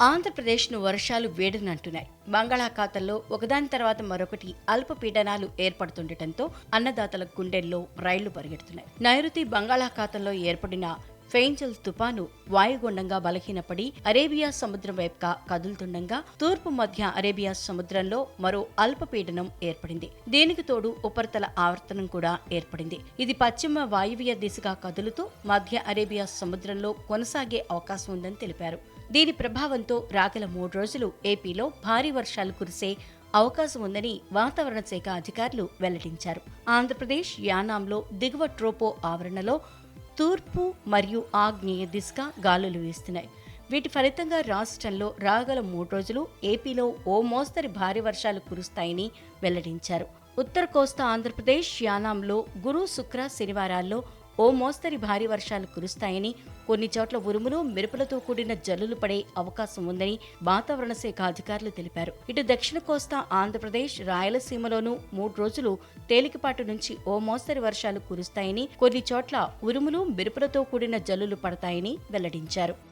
ఆంధ్రప్రదేశ్ను వర్షాలు వేడనంటున్నాయి. బంగాళాఖాతంలో ఒకదాని తర్వాత మరొకటి అల్పపీడనాలు ఏర్పడుతుండటంతో అన్నదాతల గుండెల్లో రైళ్ళు పరిగెడుతున్నాయి. నైరుతి బంగాళాఖాతంలో ఏర్పడిన ఫెయింజల్ తుపాను వాయుగుండంగా బలహీనపడి అరేబియా సముద్రం వైపుగా కదులుతుండగా తూర్పు మధ్య అరేబియా సముద్రంలో మరో అల్పపీడనం ఏర్పడింది. దీనికి తోడు ఉపరితల ఆవర్తనం కూడా ఏర్పడింది. ఇది పశ్చిమ వాయువ్య దిశగా కదులుతూ మధ్య అరేబియా సముద్రంలో కొనసాగే అవకాశం ఉందని తెలిపారు. దీని ప్రభావంతో రాగల మూడు రోజులు ఏపీలో భారీ వర్షాలు కురిసే అవకాశం ఉందని వాతావరణ శాఖ అధికారులు వెల్లడించారు. ఆంధ్రప్రదేశ్ యానాంలో దిగువ ట్రోపో ఆవరణలో తూర్పు మరియు ఆగ్నేయ దిశగా గాలులు వీస్తున్నాయి. వీటి ఫలితంగా రాష్ట్రంలో రాగల మూడు రోజులు ఏపీలో ఓ మోస్తరి భారీ వర్షాలు కురుస్తాయని వెల్లడించారు. ఉత్తర కోస్తా ఆంధ్రప్రదేశ్ యానాంలో గురు శుక్ర శనివారాల్లో ఓ మోస్తరి భారీ వర్షాలు కురుస్తాయని కొన్ని చోట్ల ఉరుములు మెరుపులతో కూడిన జల్లులు పడే అవకాశం ఉందని వాతావరణ శాఖ అధికారులు తెలిపారు. ఇటు దక్షిణ కోస్తా ఆంధ్రప్రదేశ్ రాయలసీమలోనూ మూడు రోజులు తేలికపాటు నుంచి ఓ మోస్తరి వర్షాలు కురుస్తాయని కొన్ని చోట్ల ఉరుములు మెరుపులతో కూడిన జల్లులు పడతాయని వెల్లడించారు.